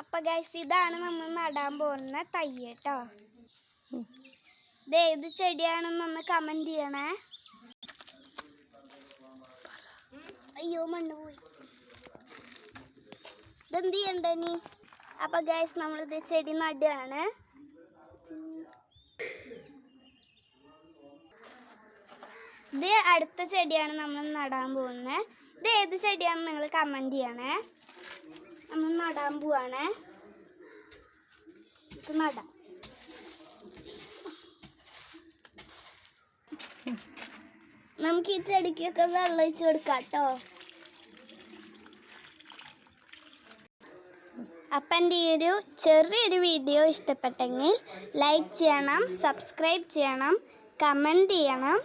അപ്പൊ ഗൈസ് ഇതാണ് നമ്മൾ നടാൻ പോകുന്ന തൈ കേട്ടോ ഇത് ഏത് ചെടിയാണെന്നൊന്ന് കമന്റ് ചെയ്യണേ. അയ്യോ മണ്ണ് പോയി. ഇതെന്ത് ചെയ്യണ്ട നീ? അപ്പൊ ഗൈസ് നമ്മളിത് ചെടി നടുകയാണ്. ഇത് അടുത്ത ചെടിയാണ് നമ്മൾ നടാൻ പോകുന്നത്. ഇത് ഏത് ചെടിയാണെന്ന് നിങ്ങൾ കമന്റ് ചെയ്യണേ. നമ്മൾ ആണേ നടാം. നമുക്ക് ഈ ചെടിക്കൊക്കെ വെള്ളം ഒഴിച്ചു കൊടുക്കാം കേട്ടോ. അപ്പം എന്റെ ഈ ഒരു ചെറിയൊരു വീഡിയോ ഇഷ്ടപ്പെട്ടെങ്കിൽ ലൈക്ക് ചെയ്യണം സബ്സ്ക്രൈബ് ചെയ്യണം കമന്റ് ചെയ്യണം.